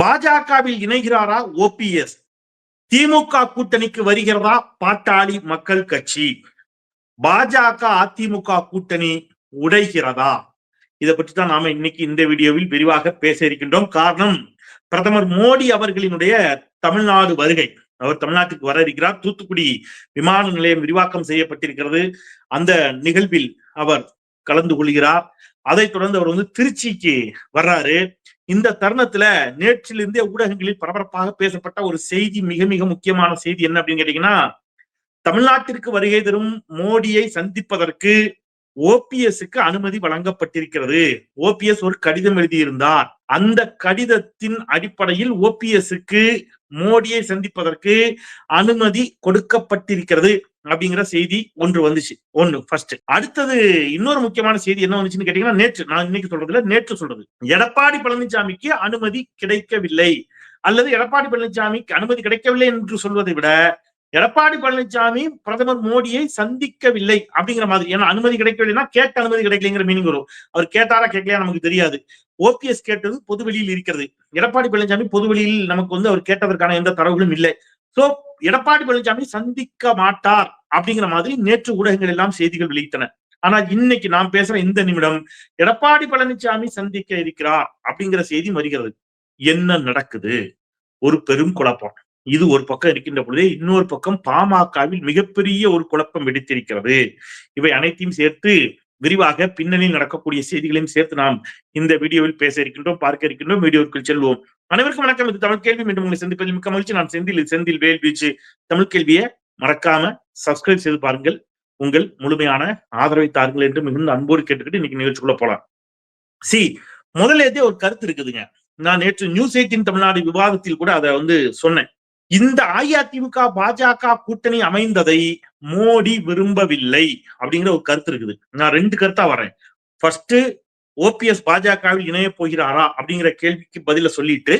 பாஜகவில் இணைகிறாரா ஓபிஎஸ் திமுக கூட்டணிக்கு வருகிறதா பாட்டாளி மக்கள் கட்சி? பாஜக அதிமுக கூட்டணி உடைகிறதா? இதை பற்றி தான் நாம இன்னைக்கு இந்த வீடியோவில் விரிவாக பேச இருக்கின்றோம். காரணம் பிரதமர் மோடி அவர்களினுடைய தமிழ்நாடு வருகை. அவர் தமிழ்நாட்டுக்கு வர இருக்கிறார். தூத்துக்குடி விமான நிலையம் விரிவாக்கம் செய்யப்பட்டிருக்கிறது. அந்த நிகழ்வில் அவர் கலந்து கொள்கிறார். அதைத் தொடர்ந்து அவர் வந்து திருச்சிக்கு வர்றாரு. இந்த தருணத்துல நேற்றிலிருந்தே ஊடகங்களில் பரபரப்பாக பேசப்பட்ட ஒரு செய்தி மிக மிக முக்கியமான செய்தி என்ன அப்படின்னு கேட்டீங்கன்னா தமிழ்நாட்டிற்கு வருகை தரும் மோடியை சந்திப்பதற்கு ஓபிஎஸ்க்கு அனுமதி வழங்கப்பட்டிருக்கிறது. ஓபிஎஸ் ஒரு கடிதம் எழுதியிருந்தார். அந்த கடிதத்தின் அடிப்படையில் ஓபிஎஸ்க்கு மோடியை சந்திப்பதற்கு அனுமதி கொடுக்கப்பட்டிருக்கிறது. அப்படிங்கிற செய்தி ஒன்று வந்துச்சு. ஒன்னு ஃபர்ஸ்ட் அடுத்தது இன்னொரு முக்கியமான செய்தி என்ன வந்துச்சுன்னு கேட்டீங்கன்னா நேற்று. நான் இன்னைக்கு சொல்றதுல நேற்று சொல்றது. எடப்பாடி பழனிசாமிக்கு அனுமதி கிடைக்கவில்லை. அல்லது எடப்பாடி பழனிசாமிக்கு அனுமதி கிடைக்கவில்லை என்று சொல்வதை விட எடப்பாடி பழனிசாமி பிரதமர் மோடியை சந்திக்கவில்லை அப்படிங்கிற மாதிரி. ஏன்னா அனுமதி கிடைக்கவில்லைன்னா கேட்ட அனுமதி கிடைக்கலைங்கிற மீனிங் வரும். அவர் கேட்டாரா கேட்கலையா நமக்கு தெரியாது. ஓபிஎஸ் கேட்டது பொதுவெளியில் இருக்கிறது. எடப்பாடி பழனிசாமி பொதுவெளியில் நமக்கு வந்து அவர் கேட்டதற்கான எந்த தரவுகளும் இல்லை. சோ எடப்பாடி பழனிசாமி சந்திக்க மாட்டார் அப்படிங்கிற மாதிரி நேற்று ஊடகங்கள் எல்லாம் செய்திகள் வெளியிட்டன. ஆனா இன்னைக்கு நாம் பேசுற இந்த நிமிடம் எடப்பாடி பழனிசாமி சந்திக்க இருக்கிறார் அப்படிங்கிற செய்தி வருகிறது. என்ன நடக்குது? ஒரு பெரும் குழப்பம். இது ஒரு பக்கம் இருக்கின்ற பொழுதே இன்னொரு பக்கம் பாமகவில் மிகப்பெரிய ஒரு குழப்பம் வெடித்திருக்கிறது. இவை அனைத்தையும் சேர்த்து விரிவாக பின்னணியில் நடக்கக்கூடிய செய்திகளையும் சேர்த்து நாம் இந்த வீடியோவில் பேச இருக்கின்றோம் பார்க்க இருக்கின்றோம் வீடியோவுக்குள் செல்வோம். அனைவருக்கும் வணக்கம். இது தமிழ் கேள்வி. மீண்டும் உங்களை சந்திப்பதில் மிக்க மகிழ்ச்சி. நான் செந்தில். செந்தில் வேல் வீச்சு. தமிழ் கேள்வியை மறக்காம சப்ஸ்கிரைப் செய்து பாருங்கள். உங்கள் முழுமையான ஆதரவை தாருங்கள் என்று மிகுந்த அன்போடு கேட்டுக்கிட்டு இன்னைக்கு நிகழ்ச்சிக்குள்ள போலாம். சி முதல்ல ஒரு கருத்து இருக்குதுங்க. நான் நேற்று நியூஸ் எயிட்டின் தமிழ்நாடு விவாதத்தில் கூட அதை வந்து சொன்னேன். இந்த அஇஅதிமுக பாஜக கூட்டணி அமைந்ததை மோடி விரும்பவில்லை அப்படிங்கிற ஒரு கருத்து இருக்குது. நான் ரெண்டு கருத்தா வரேன் ஃபர்ஸ்ட் ஓபிஎஸ் பாஜகவில் இணைய போகிறாரா அப்படிங்கிற கேள்விக்கு பதில சொல்லிட்டு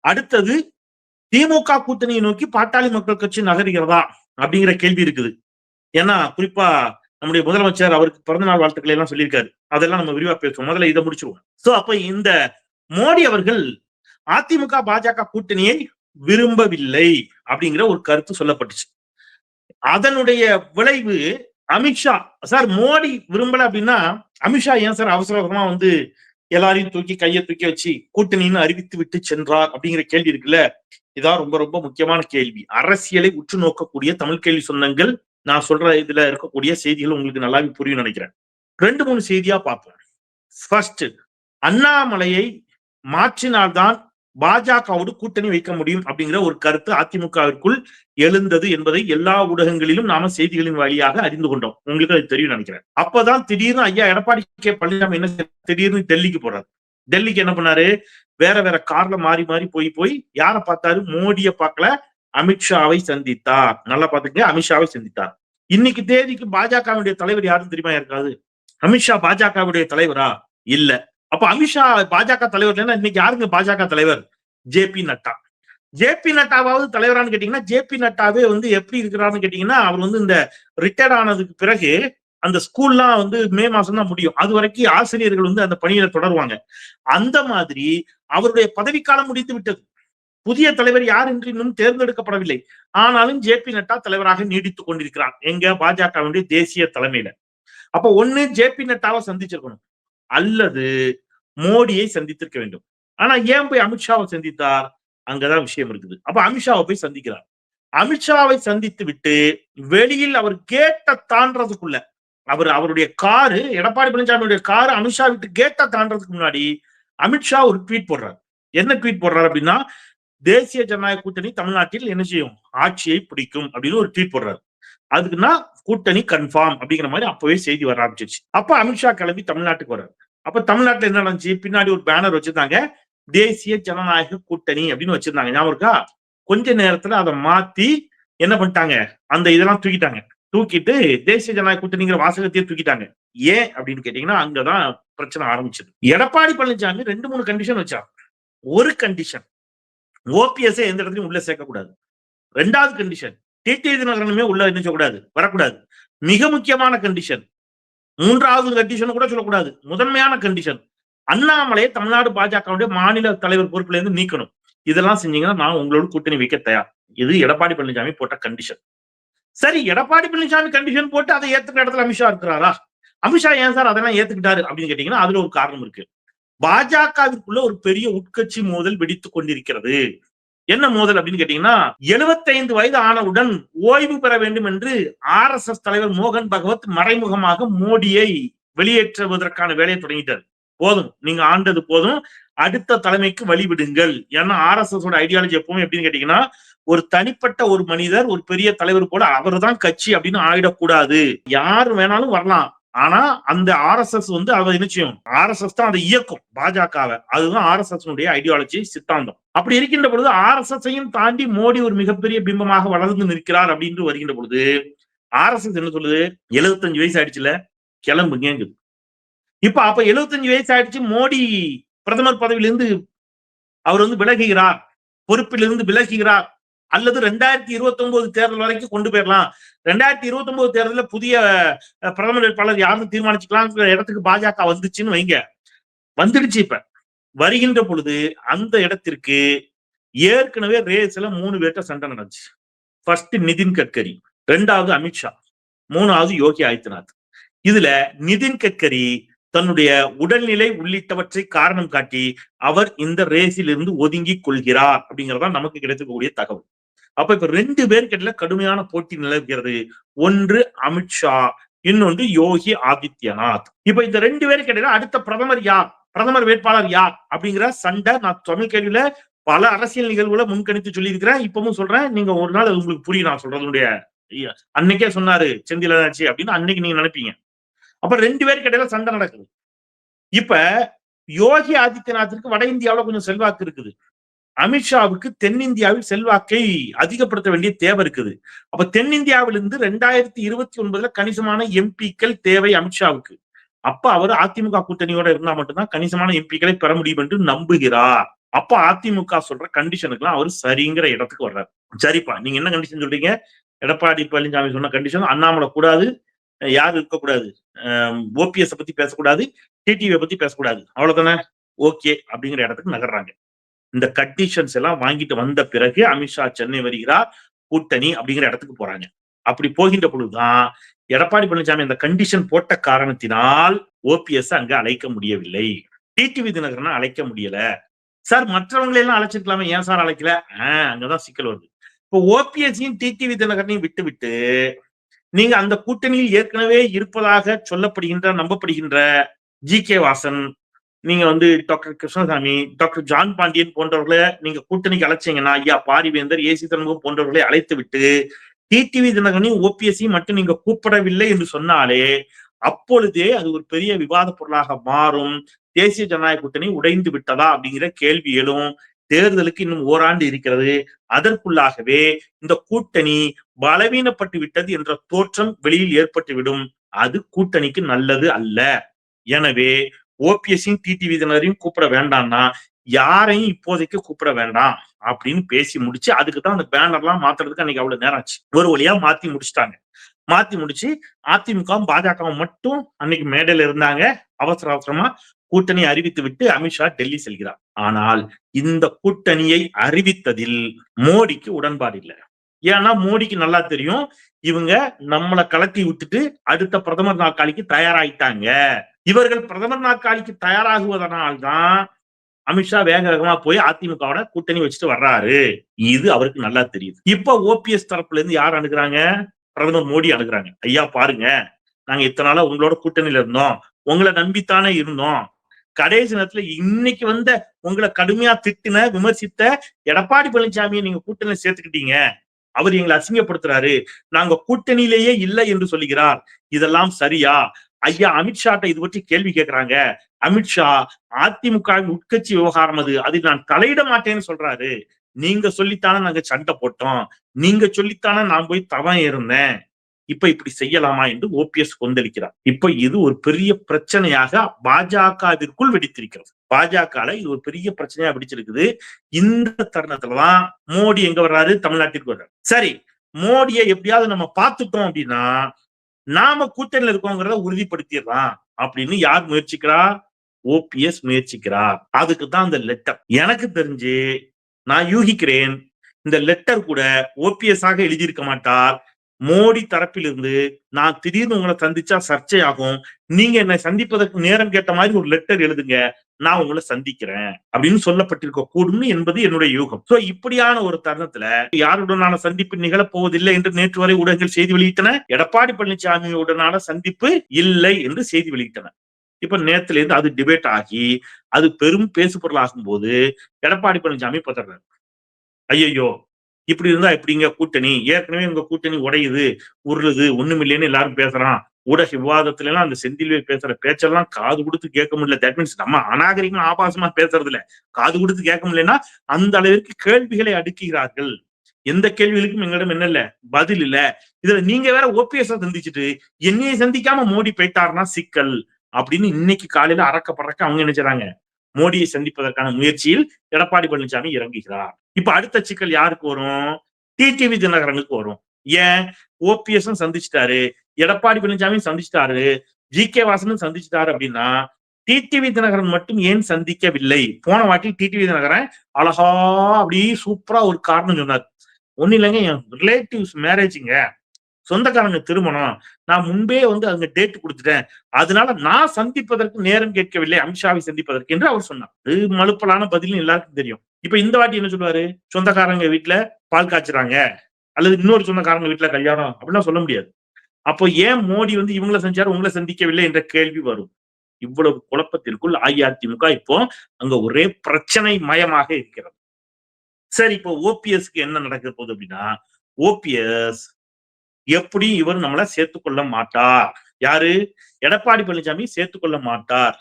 அடுத்தது திமுக கூட்டணியை நோக்கி பாட்டாளி மக்கள் கட்சி நகர்கிறதா அப்படிங்கிற கேள்வி இருக்குது. ஏன்னா குறிப்பா நம்முடைய முதலமைச்சர் அவருக்கு பிறந்தநாள் வாழ்த்துக்களை எல்லாம் சொல்லியிருக்காரு. அதெல்லாம் நம்ம விரிவா பேசுவோம். முதல்ல இதை முடிச்சிருவோம். சோ அப்ப இந்த மோடி அவர்கள் அதிமுக பாஜக கூட்டணியை விரும்பவில்லை அப்படிங்கிற ஒரு கருத்து சொல்லப்பட்டுச்சு. அதனுடைய விளைவு அமித்ஷா சார் மோடி விரும்பல அப்படின்னா அமித்ஷா ஏன் சார் அவசர அவசரமா வந்து எல்லாரையும் தூக்கி கையை தூக்கி வச்சு கூட்டணின்னு அறிவித்து விட்டு சென்றார் அப்படிங்கிற கேள்வி இருக்குல்ல? இதான் ரொம்ப ரொம்ப முக்கியமான கேள்வி. அரசியலை உற்று நோக்கக்கூடிய தமிழ் கேள்வி சொந்தங்கள் நான் சொல்ற இதுல இருக்கக்கூடிய செய்திகள் உங்களுக்கு நல்லாவே புரியும் நினைக்கிறேன். ரெண்டு மூணு செய்தியா பார்ப்போம். ஃபர்ஸ்ட் அண்ணாமலையை மாற்றினால்தான் பாஜகவோடு கூட்டணி வைக்க முடியும் அப்படிங்கிற ஒரு கருத்து அதிமுகவிற்குள் எழுந்தது என்பதை எல்லா ஊடகங்களிலும் நாம செய்திகளின் வழியாக அறிந்து கொண்டோம். உங்களுக்கு அது தெரியும் நினைக்கிறேன். அப்பதான் திடீர்னு ஐயா எடப்பாடி கே பழனிசாமி என்ன திடீர்னு டெல்லிக்கு போறாரு. டெல்லிக்கு என்ன பண்ணாரு? வேற வேற கார்ல மாறி மாறி போய் போய் யார பார்த்தாரு? மோடிய பார்க்கல. அமித்ஷாவை சந்தித்தார். நல்லா பாத்துக்கங்க அமித்ஷாவை சந்தித்தார். இன்னைக்கு தேதிக்கு பாஜகவுடைய தலைவர் யாரும் தெரியுமா இருக்காது அமித்ஷா பாஜகவுடைய தலைவரா? இல்ல. அப்ப அமித்ஷா பாஜக தலைவர் இன்னைக்கு யாருங்க பாஜக தலைவர்? J P Nadda. J P நட்டாவாவது தலைவரான்னு கேட்டீங்கன்னா ஜே பி நட்டாவே வந்து எப்படி இருக்கிறாருன்னு கேட்டீங்கன்னா அவர் வந்து இந்த ரிட்டையர்ட் ஆனதுக்கு பிறகு அந்த ஸ்கூல்லாம் வந்து மே மாசம் தான் முடியும். அது வரைக்கும் ஆசிரியர்கள் வந்து அந்த பணியில தொடருவாங்க. அந்த மாதிரி அவருடைய பதவிக்காலம் முடித்து விட்டது. புதிய தலைவர் யார் என்று இன்னும் தேர்ந்தெடுக்கப்படவில்லை. ஆனாலும் ஜே பி நட்டா தலைவராக நீடித்துக் கொண்டிருக்கிறார். எங்க? பாஜகவினுடைய தேசிய தலைமையில. அப்ப ஒண்ணு ஜே பி நட்டாவை சந்திச்சிருக்கணும். அல்லது மோடியை சந்தித்திருக்க வேண்டும். ஆனா ஏன் போய் அமித்ஷாவை சந்தித்தார்? அங்கதான் விஷயம் இருக்குது. அப்ப அமித்ஷாவை போய் சந்திக்கிறார். அமித்ஷாவை சந்தித்து விட்டு வெளியில் அவர் கேட்ட தாண்டதுக்குள்ள அவர் அவருடைய காரு எடப்பாடி பழனிசாமியுடைய காரு அமித்ஷா விட்டு கேட்ட தாண்டதுக்கு முன்னாடி அமித்ஷா ஒரு ட்வீட் போடுறார். என்ன ட்வீட் போடுறாரு அப்படின்னா தேசிய ஜனநாயக கூட்டணி தமிழ்நாட்டில் என்ன செய்யும்? ஆட்சியை பிடிக்கும் அப்படின்னு ஒரு ட்வீட் போடுறாரு. அதுக்குன்னா கூட்டணி கன்ஃபார்ம் அப்படிங்கிற மாதிரி அப்பவே செய்தி வர ஆரம்பிச்சிருச்சு. அப்ப அமித்ஷா கிளம்பி தமிழ்நாட்டுக்கு வர்றாரு. அப்ப தமிழ்நாட்டுல என்ன நடந்துச்சு? பின்னாடி ஒரு பேனர் வச்சிருந்தாங்க. தேசிய ஜனநாயக கூட்டணி அப்படின்னு வச்சிருந்தாங்க. ஞாபகம் இருக்கா? கொஞ்ச நேரத்துல அதை மாத்தி என்ன பண்ணிட்டாங்க? அந்த இதெல்லாம் தூக்கிட்டாங்க. தூக்கிட்டு தேசிய ஜனநாயக கூட்டணிங்கிற வாசகத்தையே தூக்கிட்டாங்க. ஏன் அப்படின்னு கேட்டீங்கன்னா அங்கதான் பிரச்சனை ஆரம்பிச்சது. எடப்பாடி பழனிசாமி ரெண்டு மூணு கண்டிஷன் வச்சாங்க ஒரு கண்டிஷன் ஓபிஎஸ் எந்த இடத்துலயும் உள்ள சேர்க்கக்கூடாது. ரெண்டாவது கண்டிஷன் டிடி தினகரனுமே உள்ள என்ன சொல்லக்கூடாது வரக்கூடாது. மிக முக்கியமான கண்டிஷன் மூன்றாவது கண்டிஷன் கூட சொல்லக்கூடாது. முதன்மையான கண்டிஷன் அண்ணாமலையை தமிழ்நாடு பாஜகவுடைய மாநில தலைவர் பொறுப்புல இருந்து நீக்கணும். இதெல்லாம் செஞ்சீங்கன்னா நான் உங்களோட கூட்டணி வைக்க தயார். இது எடப்பாடி பழனிசாமி போட்ட கண்டிஷன் சரி எடப்பாடி பழனிசாமி கண்டிஷன் போட்டு அதை ஏத்துக்கிற இடத்துல அமித்ஷா இருக்கிறாரா? அமித்ஷா ஏன் சார் அதெல்லாம் ஏத்துக்கிட்டாரு அப்படின்னு கேட்டீங்கன்னா அதுல ஒரு காரணம் இருக்கு. பாஜகவிற்குள்ள ஒரு பெரிய உட்கட்சி மோதல் வெடித்து கொண்டிருக்கிறது. என்ன மோதல் அப்படின்னு கேட்டீங்கன்னா 75 வயது ஆனவுடன் ஓய்வு பெற வேண்டும் என்று ஆர் எஸ் எஸ் தலைவர் மோகன் பகவத் மறைமுகமாக மோடியை வெளியேற்றுவதற்கான வேலையை தொடங்கிட்டார். போதும் நீங்க ஆண்டது போதும். அடுத்த தலைமைக்கு வழிவிடுங்கள். ஏன்னா ஆர் எஸ் எஸ் ஐடியாலஜி எப்பவுமே எப்படின்னு கேட்டீங்கன்னா ஒரு தனிப்பட்ட ஒரு மனிதர் ஒரு பெரிய தலைவர் போல அவர்தான் கட்சி அப்படின்னு ஆயிடக்கூடாது. யார் வேணாலும் வரலாம். ஆனா அந்த ஆர் எஸ் எஸ் வந்து அவர் என்ன செய்யும்? ஆர் எஸ் எஸ் தான் அதை இயக்கும். பாஜகவை. அதுதான் ஆர் எஸ் எஸ் ஐடியாலஜி சித்தாந்தம். அப்படி இருக்கின்ற பொழுது ஆர் எஸ் எஸ் தாண்டி மோடி ஒரு மிகப்பெரிய பிம்பமாக வளர்ந்து நிற்கிறார் அப்படின்னு வருகின்ற பொழுது ஆர் எஸ் எஸ் என்ன சொல்லுது? 75 வயசு ஆயிடுச்சுல கிளம்புங்க இப்ப அப்ப 75 வயசு ஆயிடுச்சு மோடி பிரதமர் பதவியிலிருந்து அவர் வந்து விலகுகிறார். பொறுப்பிலிருந்து விலகுகிறார். அல்லது ரெண்டாயிரத்தி இருபத்தி ஒன்பது தேர்தல் வரைக்கும் கொண்டு போயிடலாம். ரெண்டாயிரத்தி இருபத்தி ஒன்பது தேர்தலில் புதிய பிரதமர் வேட்பாளர் யாருன்னு தீர்மானிச்சுக்கலாம் இடத்துக்கு பாஜக வந்துச்சுன்னு வைங்க. வந்துடுச்சு இப்ப. வருகின்ற பொழுது அந்த இடத்திற்கு ஏற்கனவே ரேஸ்ல மூணு பேர்ட்ட சண்டை நடந்துச்சு. ஃபர்ஸ்ட் நிதின் கட்கரி ரெண்டாவது அமித்ஷா மூணாவது யோகி ஆதித்யநாத். இதுல நிதின் கட்கரி தன்னுடைய உடல்நிலை உள்ளிட்டவற்றை காரணம் காட்டி அவர் இந்த ரேஸில் இருந்து ஒதுங்கி கொள்கிறார் அப்படிங்கறதான் நமக்கு கிடைத்திருக்கக்கூடிய தகவல். அப்ப இப்ப ரெண்டு பேர்கிட்ட கடுமையான போட்டி நிலவுகிறது. ஒன்று அமித்ஷா இன்னொன்று யோகி ஆதித்யநாத். இப்ப இந்த ரெண்டு பேருக்கு இடையில அடுத்த பிரதமர் யார்? பிரதமர் வேட்பாளர் யார்? அப்படிங்கிற சண்டை நான் தமிழ் கேள்வியில பல அரசியல் நிகழ்வுகளை முன்கணித்து சொல்லியிருக்கிறேன். இப்பவும் சொல்றேன். நீங்க ஒரு நாள் அது உங்களுக்கு புரியும். நான் சொல்றதுடைய அன்னைக்கே சொன்னாரு செந்திலாச்சு அப்படின்னு அன்னைக்கு நீங்க நினைப்பீங்க. அப்ப ரெண்டு பேருக்கு இடையில சண்டை நடக்குது. இப்ப யோகி ஆதித்யநாத்திற்கு வட இந்தியாவுல கொஞ்சம் செல்வாக்கு இருக்குது. அமித்ஷாவுக்கு தென்னிந்தியாவில் செல்வாக்கை அதிகப்படுத்த வேண்டிய தேவை இருக்குது. அப்ப தென்னிந்தியாவிலிருந்து ரெண்டாயிரத்தி இருபத்தி ஒன்பதுல கணிசமான எம்பிக்கள் தேவை அமித்ஷாவுக்கு. அப்ப அவர் அதிமுக கூட்டணியோட இருந்தா மட்டும்தான் கணிசமான எம்பிக்களை பெற முடியும் என்று நம்புகிறார். அப்ப அதிமுக சொல்ற கண்டிஷனுக்குலாம் அவர் சரிங்கிற இடத்துக்கு வர்றாரு. சரிப்பா நீங்க என்ன கண்டிஷன் சொல்றீங்க? எடப்பாடி பழனிசாமி சொன்ன கண்டிஷன் அண்ணாமலை கூடாது யாரும் இருக்கக்கூடாது ஓபிஎஸ் பத்தி பேசக்கூடாது டிடிவியை பத்தி பேசக்கூடாது. அவ்வளவுதானே? ஓகே அப்படிங்கிற இடத்துக்கு நகர்றாங்க. இந்த கண்டிஷன்ஸ் எல்லாம் வாங்கிட்டு வந்த பிறகு அமித்ஷா சென்னை வருகிறார் கூட்டணி அப்படிங்கிற இடத்துக்கு போறாங்க. அப்படி போகின்ற பொழுதுதான் எடப்பாடி பழனிசாமி அந்த கண்டிஷன் போட்ட காரணத்தினால் ஓபிஎஸ் அங்க அழைக்க முடியவில்லை. டிடிவி தினகரனை அழைக்க முடியல. சார் மற்றவங்களை எல்லாம் அழைச்சிருக்கலாமே ஏன் சார் அழைக்கல? ஆஹ் அங்கதான் சிக்கல் வருது. இப்போ ஓபிஎஸ்ஸையும் டிடிவி தினகரனையும் விட்டு விட்டு நீங்க அந்த கூட்டணியில் ஏற்கனவே இருப்பதாக சொல்லப்படுகின்ற நம்பப்படுகின்ற ஜி கே வாசன் நீங்க வந்து doctor Krishnasamy doctor John Pandian போன்றவர்களை நீங்க கூட்டணிக்கு அழைச்சீங்கன்னா ஐயா பாரிவேந்தர் ஏசி தன்முகம் போன்றவர்களை அழைத்து விட்டு டிடிவி தினகரனையும் ஓபிஎஸ்சியும் மட்டும் நீங்க கூப்பிடவில்லை என்று சொன்னாலே அப்பொழுதே அது ஒரு பெரிய விவாத பொருளாக மாறும். தேசிய ஜனநாயக கூட்டணி உடைந்து விட்டதா அப்படிங்கிற கேள்வி எழும். தேர்தலுக்கு இன்னும் ஓராண்டு இருக்கிறது. அதற்குள்ளாகவே இந்த கூட்டணி பலவீனப்பட்டு விட்டது என்ற தோற்றம் வெளியில் ஏற்பட்டுவிடும். அது கூட்டணிக்கு நல்லது அல்ல. எனவே ஓபிஎஸ்ஸையும் டிடி விதினரையும் கூப்பிட வேண்டாம்னா யாரையும் இப்போதைக்கு கூப்பிட வேண்டாம் அப்படின்னு பேசி முடிச்சு அதுக்கு தான் அந்த பேனர்லாம் மாத்துறதுக்கு அன்னைக்கு அவ்வளவு நேரம் ஆச்சு. ஒரு வழியா மாத்தி முடிச்சிட்டாங்க. மாத்தி முடிச்சு அதிமுகவும் பாஜகவும் மட்டும் அன்னைக்கு மேடையில இருந்தாங்க. அவசர அவசரமா கூட்டணி அறிவித்து விட்டு அமித்ஷா டெல்லி செல்கிறார். ஆனால் இந்த கூட்டணியை அறிவித்ததில் மோடிக்கு உடன்பாடு இல்லை. ஏன்னா மோடிக்கு நல்லா தெரியும் இவங்க நம்மளை கலட்டி விட்டுட்டு அடுத்த பிரதமர் நாற்காலிக்கு தயாராயிட்டாங்க. இவர்கள் பிரதமர் நாற்காலிக்கு தயாராகுவதனால்தான் அமித்ஷா வேக வேகமா போய் அதிமுகவோட கூட்டணி வச்சுட்டு வர்றாரு. இது அவருக்கு நல்லா தெரியுது. இப்ப ஓபிஎஸ் தரப்புல இருந்து யார் அணுகிறாங்க? பிரதமர் மோடி அணுகுறாங்க. ஐயா பாருங்க. நாங்க இத்தனை நாளா உங்களோட கூட்டணியில இருந்தோம். உங்களை நம்பித்தானே இருந்தோம். கடைசி நேரத்துல இன்னைக்கு வந்த உங்களை கடுமையா திட்டின விமர்சித்த எடப்பாடி பழனிசாமியை நீங்க கூட்டணியில சேர்த்துக்கிட்டீங்க. அவர் எங்களை அசிங்கப்படுத்துறாரு. நாங்க கூட்டணியிலேயே இல்லை என்று சொல்லுகிறார். இதெல்லாம் சரியா? ஐயா அமித்ஷாட்ட இது பற்றி கேள்வி கேட்கிறாங்க அமித்ஷா அதிமுகவின் உட்கட்சி விவகாரம் அது. அதில் நான் தலையிட மாட்டேன்னு சொல்றாரு. நீங்க சொல்லித்தானே நாங்க சண்டை போட்டோம். நீங்க சொல்லித்தானே நான் போய் தவம் இருந்தேன் இப்ப இப்படி செய்யலாமா என்று ஓபிஎஸ் கொந்தளிக்கிறார். இப்ப இது ஒரு பெரிய பிரச்சனையாக பாஜகவிற்குள் வெடித்திருக்கிறது. பாஜக இது ஒரு பெரிய பிரச்சனையா வெடிச்சிருக்குது. இந்த தருணத்துலதான் மோடி எங்க வர்றாரு? தமிழ்நாட்டிற்கு வர்றாரு. சரி மோடியை எப்படியாவது நம்ம பார்த்துட்டோம் அப்படின்னா நாம கூட்டணியில இருக்கோங்கிறத உறுதிப்படுத்திடலாம் அப்படின்னு யார் முயற்சிக்கிறா? ஓபிஎஸ் முயற்சிக்கிறார் அதுக்கு தான் அந்த லெட்டர் எனக்கு தெரிஞ்சு நான் யூகிக்கிறேன் இந்த லெட்டர் கூட ஓபிஎஸ் ஆக எழுதியிருக்க மாட்டார். மோடி தரப்பிலிருந்து நான் திடீர்னு உங்களை சந்திச்சா சர்ச்சையாகும். நீங்க என்னை சந்திப்பதற்கு நேரம் கேட்ட மாதிரி ஒரு லெட்டர் எழுதுங்க. நான் உங்களை சந்திக்கிறேன். அப்படின்னு சொல்லப்பட்டிருக்க கூடும் என்பது என்னுடைய யூகம். சோ இப்படியான ஒரு தருணத்துல யாருடனான சந்திப்பு நிகழப்போவதில்லை என்று நேற்று வரை ஊடகங்கள் செய்தி வெளியிட்டன. எடப்பாடி பழனிசாமியுடனான சந்திப்பு இல்லை என்று செய்தி வெளியிட்டன. இப்ப நேத்துல இருந்து அது டிபேட் ஆகி அது பெரும் பேசுபொருள் ஆகும் போது எடப்பாடி பழனிசாமி பத்திரம் ஐயோ இப்படி இருந்தா எப்படிங்க கூட்டணி? ஏற்கனவே உங்க கூட்டணி உடையுது உருளுது ஒண்ணுமில்லைன்னு எல்லாரும் பேசுறான். ஊடக விவாதத்துல எல்லாம் அந்த செந்தில்வே பேசுற பேச்செல்லாம் காது கொடுத்து கேட்க முடியல. தட் மீன்ஸ் நம்ம அநாகரிகம் ஆபாசமா பேசுறது இல்ல. காது கொடுத்து கேட்க முடியலன்னா அந்த அளவிற்கு கேள்விகளை அடுக்குகிறார்கள். எந்த கேள்விகளுக்கும் எங்களிடம் என்ன இல்ல? பதில் இல்ல. இதுல நீங்க வேற ஓபிஎஸ் சந்திச்சுட்டு என்னையை சந்திக்காம மோடி போயிட்டாருன்னா சிக்கல். அப்படின்னு இன்னைக்கு காலையில அறக்க பறக்க அவங்க என்ன செய்றாங்க? மோடியை சந்திப்பதற்கான முயற்சியில் எடப்பாடி பழனிசாமி இறங்குகிறார். இப்ப அடுத்த சிக்கல் யாருக்கு வரும்? டிடிவி தினகரனுக்கு வரும். ஏன்? ஓபிஎஸும் சந்திச்சிட்டாரு. எடப்பாடி பழனிசாமியும் சந்திச்சிட்டாரு. ஜி கே வாசனும் சந்திச்சிட்டாரு அப்படின்னா டிடிவி தினகரன் மட்டும் ஏன் சந்திக்கவில்லை? போன வாட்டி டிடிவி தினகரன் அழகா அப்படி சூப்பரா ஒரு காரணம் சொன்னார். ஒன்னும் இல்லைங்க என் ரிலேட்டிவ்ஸ் மேரேஜுங்க சொந்தக்காரங்க திருமணம். நான் முன்பே வந்து அங்க டேட் கொடுத்துட்டேன். அதனால நான் சந்திப்பதற்கு நேரம் கேட்கவில்லை. அமித்ஷாவை சந்திப்பதற்கு என்று அவர் சொன்னார். அது மலுப்பலான பதிலும் எல்லாருக்கும் தெரியும். இப்ப இந்த வாட்டி என்ன சொல்லுவாரு? சொந்தக்காரங்க வீட்டுல பால் காய்ச்சுறாங்க. அல்லது இன்னொரு சொந்தக்காரங்க வீட்டுல கல்யாணம் அப்படின்னா சொல்ல முடியாது. அப்போ ஏன் மோடி வந்து இவங்கள செஞ்சாரு உங்களை சந்திக்கவில்லை என்ற கேள்வி வரும். இவ்வளவு குழப்பத்திற்குள் அஇஅதிமுக இப்போ அங்க ஒரே பிரச்சனை மயமாக இருக்கிறது. சரி இப்போ ஓபிஎஸ்க்கு என்ன நடக்க போகுது அப்படின்னா ஓபிஎஸ் எப்படி இவர் நம்மளை சேர்த்துக்கொள்ள மாட்டார்? யாரு? எடப்பாடி பழனிசாமி சேர்த்துக்கொள்ள மாட்டார்.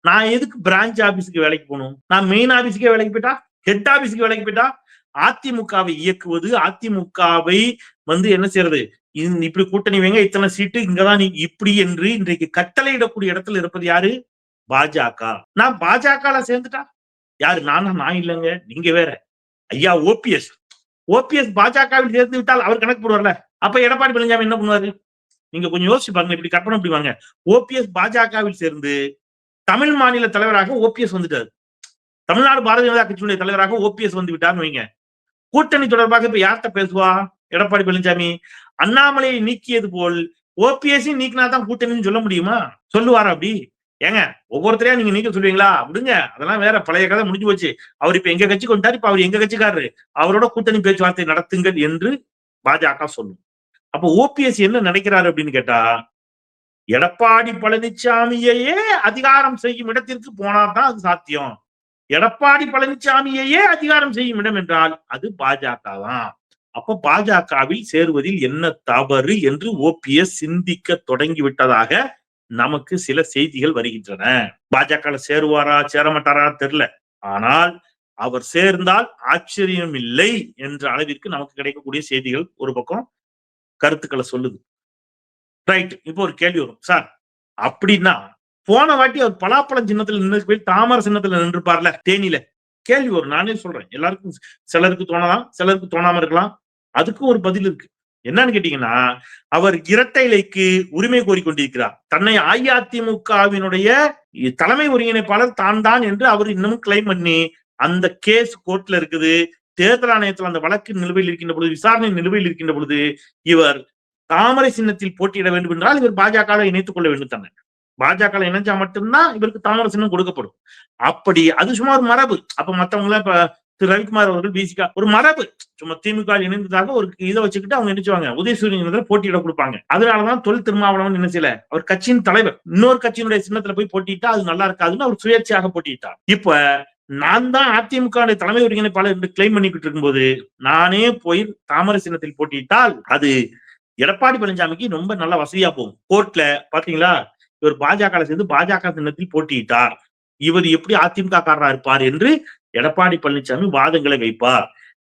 நான் எதுக்கு பிரான்ச் ஆபீஸுக்கு வேலைக்கு போகணும்? நான் மெயின் ஆபீஸுக்கே வேலைக்கு போயிட்டா? ஹெட் ஆபீஸுக்கு வேலைக்கு போயிட்டா? அதிமுகவை இயக்குவது அதிமுகவை வந்து என்ன செய்யறது? இப்படி கூட்டணி வைங்க இத்தனை சீட்டு இங்கதான் நீ இப்படி என்று இன்றைக்கு கட்டளையிடக்கூடிய இடத்துல இருப்பது யாரு? பாஜக. நான் பாஜக சேர்ந்துட்டா? யாரு? நானா? நான் இல்லைங்க. நீங்க வேற. ஐயா ஓபிஎஸ் ஓபிஎஸ் பாஜகவில் சேர்ந்து விட்டால் அவர் கணக்கு போடுவார்ல? அப்ப எடப்பாடி பழனிசாமி என்ன பண்ணுவாரு? நீங்க கொஞ்சம் யோசிச்சு பாருங்க இப்படி கற்பனை பண்ணி வாங்க ஓபிஎஸ் பாஜகவில் சேர்ந்து தமிழ் மாநில தலைவராக ஓபிஎஸ் வந்துட்டாரு. தமிழ்நாடு பாரதிய ஜனதா கட்சியுடைய தலைவராக ஓபிஎஸ் வந்து விட்டார்னு வைங்க. கூட்டணி தொடர்பாக இப்ப யார்கிட்ட பேசுவா? எடப்பாடி பழனிசாமி அண்ணாமலையை நீக்கியது போல் ஓபிஎஸ்ஸையும் நீக்கினா தான் கூட்டணின்னு சொல்ல முடியுமா? சொல்லுவாரா அப்படி? ஏங்க ஒவ்வொருத்தரையா நீங்க நீக்க சொல்லுவீங்களா? விடுங்க அதெல்லாம் வேற பழைய கதை முடிஞ்சு போச்சு. அவர் இப்ப எங்க கட்சிக்கு கொண்டாரு இப்ப அவர் எங்க கட்சிக்காரரு. அவரோட கூட்டணி பேச்சுவார்த்தை நடத்துங்கள் என்று பாஜக சொல்லும். அப்ப ஓபிஎஸ் என்ன நினைக்கிறாரு அப்படின்னு கேட்டா எடப்பாடி பழனிசாமியையே அதிகாரம் செய்யும் இடத்திற்கு போனாதான் அது சாத்தியம். எடப்பாடி பழனிசாமியையே அதிகாரம் செய்யும் இடம் என்றால் அது பாஜக தான் அப்ப பாஜகவில் சேருவதில் என்ன தவறு என்று ஓபிஎஸ் சிந்திக்க தொடங்கி விட்டதாக நமக்கு சில செய்திகள் வருகின்றன. பாஜக சேருவாரா சேரமாட்டாரா தெரியல. ஆனால் அவர் சேர்ந்தால் ஆச்சரியம் இல்லை என்ற அளவிற்கு நமக்கு கிடைக்கக்கூடிய செய்திகள் ஒரு பக்கம். கருத்துக்களை சொல்லுது. ரைட் இப்போ ஒரு கேள்வி வரும். சார் அப்படின்னா போன வாட்டி அவர் பலாப்பழம் சின்னத்துல நின்று போய் தாமர சின்னத்துல நின்றுப்பார்ல தேனியில. கேள்வி வரும். நானே சொல்றேன். எல்லாருக்கும் சிலருக்கு தோணலாம் சிலருக்கு தோணாம இருக்கலாம். அதுக்கும் ஒரு பதில் இருக்கு. என்னன்னு கேட்டீங்கன்னா அவர் இரட்டை இலைக்கு உரிமை கோரிக்கொண்டிருக்கிறார் தன்னை அஇஅதிமுகவினுடைய தலைமை ஒருங்கிணைப்பாளர் தான் தான் என்று அவர் இன்னமும் கிளைம் பண்ணி அந்த கேஸ் கோர்ட்ல இருக்குது. தேர்தல் ஆணையத்தில் அந்த வழக்கு நிலுவையில் இருக்கின்ற பொழுது விசாரணை நிலுவையில் இருக்கின்ற பொழுது இவர் தாமரை சின்னத்தில் போட்டியிட வேண்டும் என்றால் இவர் பாஜகவை இணைத்துக் கொள்ள வேண்டும் தானே. பாஜக இணைஞ்சா மட்டும்தான் இவருக்கு தாமரை சின்னம் கொடுக்கப்படும். அப்படி அது சும்மா ஒரு மரபு. அப்ப மத்தவங்க எல்லாம் இப்ப திரு ரவிக்குமார் அவர்கள் பிசிகா ஒரு மரபு. சும்மா திமுக இணைந்ததாக ஒரு இதை வச்சுக்கிட்டு அவங்க நினைச்சுவாங்க உதயசூரியன் போட்டியிட கொடுப்பாங்க. அதனாலதான் தொல் திருமாவளவன் என்ன செய்யல? அவர் கட்சியின் தலைவர். இன்னொரு கட்சியினுடைய சின்னத்துல போய் போட்டிட்டா அது நல்லா இருக்காதுன்னு அவர் சுயேட்சையாக போட்டிட்டார் இப்ப நான் தான் அதிமுக தலைமை ஒருங்கிணைப்பாளர் என்று கிளைம் பண்ணிக்கிட்டு இருக்கும்போது நானே போய் தாமரை சின்னத்தில் போட்டியிட்டால் அது எடப்பாடி பழனிசாமிக்கு ரொம்ப நல்ல வசதியா போகும். கோர்ட்ல பாத்தீங்களா? இவர் பாஜக சேர்ந்து பாஜக சின்னத்தில் போட்டியிட்டார். இவர் எப்படி அதிமுக காரரா இருப்பார் என்று எடப்பாடி பழனிசாமி வாதங்களை வைப்பார்.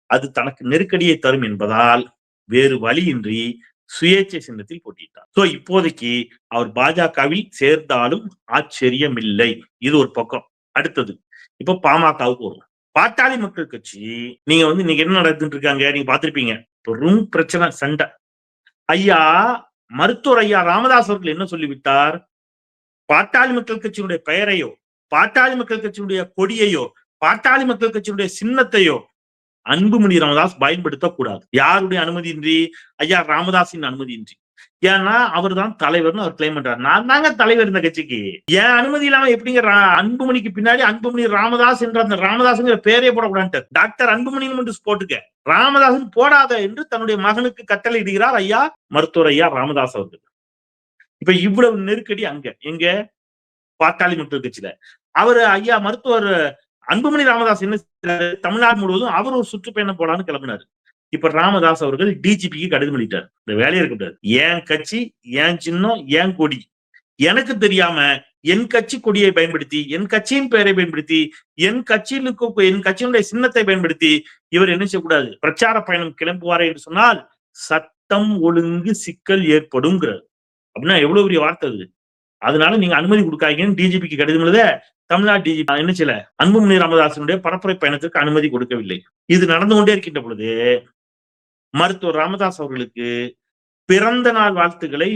அது தனக்கு நெருக்கடியை தரும் என்பதால் வேறு வழியின்றி சுயேட்சை சின்னத்தில் போட்டியிட்டார். சோ இப்போதைக்கு அவர் பாஜகவில் சேர்ந்தாலும் ஆச்சரியமில்லை. இது ஒரு பக்கம். அடுத்தது இப்ப பாமகவுக்கு வருவோம் பாட்டாளி மக்கள் கட்சி நீங்க வந்து இன்னைக்கு என்ன நடந்துட்டு இருக்காங்க நீங்க பாத்திருப்பீங்க பெரும் பிரச்சனை சண்டை. ஐயா மருத்துவர் ஐயா ராமதாஸ் அவர்கள் என்ன சொல்லிவிட்டார்? பாட்டாளி மக்கள் கட்சியினுடைய பெயரையோ பாட்டாளி மக்கள் கட்சியினுடைய கொடியையோ பாட்டாளி மக்கள் கட்சியினுடைய சின்னத்தையோ அன்புமணி ராமதாஸ் பயன்படுத்தக்கூடாது. யாருடைய அனுமதியின்றி? ஐயா ராமதாஸின் அனுமதியின்றி. ஏன்னா அவர் தான் தலைவர்னு அவர் கிளைம் பண்றாரு. நான் தாங்க தலைவர் இந்த கட்சிக்கு. என் அனுமதி இல்லாம எப்படிங்க ரா- அன்புமணிக்கு பின்னாடி அன்புமணி ராமதாஸ் என்ற அந்த ராமதாஸ்ங்கிற பேரே போடக்கூடாது டாக்டர் அன்புமணின்னு மட்டும் போட்டுக்க. ராமதாசன் போடாத என்று தன்னுடைய மகனுக்கு கட்டளை இடுகிறார் ஐயா மருத்துவர் ஐயா ராமதாஸ் அவர்கள். இப்ப இவ்வளவு நெருக்கடி அங்க. எங்க? பாட்டாளி மக்கள் கட்சியில. அவர் ஐயா மருத்துவர் அன்புமணி ராமதாஸ் என்ன தமிழ்நாடு முழுவதும் அவர் ஒரு சுற்றுப்பயணம் போலான்னு கிளம்பினாரு. இப்ப ராமதாஸ் அவர்கள் டிஜிபிக்கு கடிதம் எழுதிட்டார். இந்த வேலையை இருக்கக்கூடாது என் கட்சி என் சின்னம் என் கொடி? எனக்கு தெரியாம என் கட்சி கொடியை பயன்படுத்தி என் கட்சியின் பெயரை பயன்படுத்தி என் கட்சியில் என் கட்சியினுடைய சின்னத்தை பயன்படுத்தி இவர் என்ன செய்யக்கூடாது? பிரச்சார பயணம் கிளம்புவாரே என்று சொன்னால் சட்டம் ஒழுங்கு சிக்கல் ஏற்படும்ங்கிறது அப்படின்னா எவ்வளவு பெரிய வார்த்தை அது? அதனால நீங்க அனுமதி கொடுக்காதீங்கன்னு டிஜிபிக்கு கடிதம் எழுத தமிழ்நாடு டிஜிபி என்ன செய்யல? அன்புமணி ராமதாசனுடைய பரப்புரை பயணத்திற்கு அனுமதி கொடுக்கவில்லை. இது நடந்து கொண்டே இருக்கின்ற பொழுது மருத்துவர் ராமதாஸ் அவர்களுக்கு பிறந்த நாள் வாழ்த்துக்களை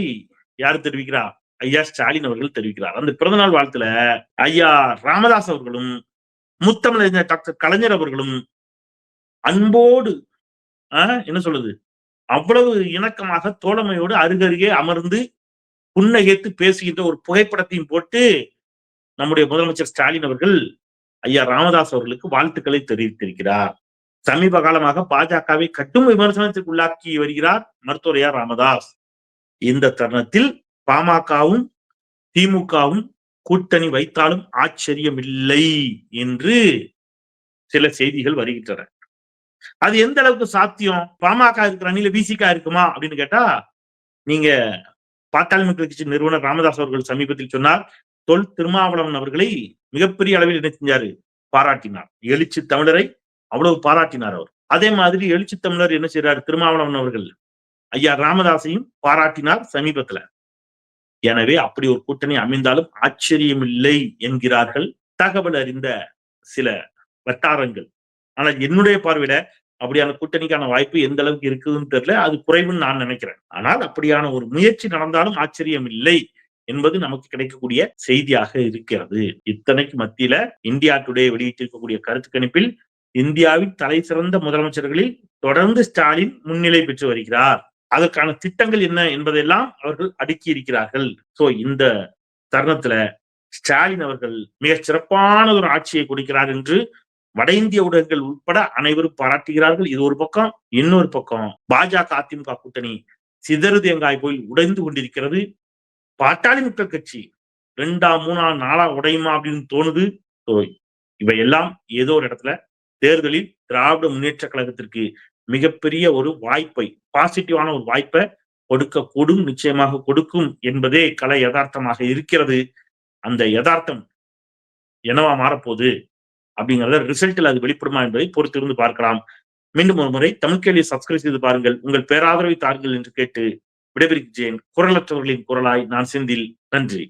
யார் தெரிவிக்கிறா? ஐயா ஸ்டாலின் அவர்கள் தெரிவிக்கிறார். அந்த பிறந்த நாள் வாழ்த்துல ஐயா ராமதாஸ் அவர்களும் முத்தமிழறிஞர் டாக்டர் கலைஞர் அவர்களும் அன்போடு ஆஹ், என்ன சொல்லுது அவ்வளவு இணக்கமாக தோழமையோடு அருகருகே அமர்ந்து புன்னகைத்து பேசுகின்ற ஒரு புகைப்படத்தையும் போட்டு நம்முடைய முதலமைச்சர் ஸ்டாலின் அவர்கள் ஐயா ராமதாஸ் அவர்களுக்கு வாழ்த்துக்களை தெரிவித்திருக்கிறார். சமீப காலமாக பாஜகவை கட்டும் விமர்சனத்திற்கு உள்ளாக்கி வருகிறார் மருத்துவர் ராமதாஸ். இந்த தருணத்தில் பாமகவும் திமுகவும் கூட்டணி வைத்தாலும் ஆச்சரியமில்லை என்று சில செய்திகள் வருகின்றன. அது எந்த அளவுக்கு சாத்தியம்? பாமக இருக்கிற அணியில விசிகா இருக்குமா அப்படின்னு கேட்டா நீங்க பாட்டாளி மக்கள் கட்சி நிறுவனர் ராமதாஸ் அவர்கள் சமீபத்தில் சொன்னார் தொல் திருமாவளவன் அவர்களை மிகப்பெரிய அளவில் என்ன செஞ்சாரு பாராட்டினார். எழுச்சி தமிழரை அவ்வளவு பாராட்டினார் அவர். அதே மாதிரி எழுச்சி தமிழர் என்ன செய்யறார் திருமாவளவன் அவர்கள் ஐயா ராமதாசையும் பாராட்டினார் சமீபத்துல. எனவே அப்படி ஒரு கூட்டணி அமைந்தாலும் ஆச்சரியமில்லை என்கிறார்கள். தகவல் அறிந்த சில வட்டாரங்கள். ஆனால் என்னுடைய பார்வையில அப்படியான கூட்டணிக்கான வாய்ப்பு எந்த அளவுக்கு இருக்குதுன்னு தெரியல. அது குறைவுன்னு நான் நினைக்கிறேன். ஆனால் அப்படியான ஒரு முயற்சி நடந்தாலும் ஆச்சரியம் இல்லை என்பது நமக்கு கிடைக்கக்கூடிய செய்தியாக இருக்கிறது. இத்தனைக்கு மத்தியில இந்தியா டுடே வெளியிட்டிருக்கக்கூடிய கருத்து கணிப்பில் இந்தியாவின் தலை சிறந்த முதலமைச்சர்களில் தொடர்ந்து ஸ்டாலின் முன்னிலை பெற்று வருகிறார். அதற்கான திட்டங்கள் என்ன என்பதெல்லாம் அவர்கள் அடுக்கி இருக்கிறார்கள். சோ இந்த தருணத்துல ஸ்டாலின் அவர்கள் மிக சிறப்பான ஒரு ஆட்சியை கொடுக்கிறார் என்று வட இந்திய ஊடகங்கள் உட்பட அனைவரும் பாராட்டுகிறார்கள். இது ஒரு பக்கம் இன்னொரு பக்கம் பாஜக அதிமுக கூட்டணி சிதறு தேங்காய் போய் உடைந்து கொண்டிருக்கிறது. பாட்டாளி மக்கள் கட்சி ரெண்டா மூணா நாளா உடையுமா அப்படின்னு தோணுது. இவையெல்லாம் ஏதோ ஒரு இடத்துல தேர்தலில் திராவிட முன்னேற்ற கழகத்திற்கு மிகப்பெரிய ஒரு வாய்ப்பை பாசிட்டிவான ஒரு வாய்ப்பை கொடுக்க கூடும் நிச்சயமாக கொடுக்கும் என்பதே கலை யதார்த்தமாக இருக்கிறது. அந்த யதார்த்தம் என்னவா மாறப்போகுது அப்படிங்கறத ரிசல்ட்டில் அது வெளிப்படுமா என்பதை பொறுத்திருந்து பார்க்கலாம். மீண்டும் ஒரு முறை தமிழ் கேள்வி சப்ஸ்கிரைப் செய்து பாருங்கள். உங்கள் பேராதரவை தாருங்கள் என்று கேட்டு விடைபெறுகிறேன். குரலற்றவர்களின் குரலாய் நான் செந்தில். நன்றி.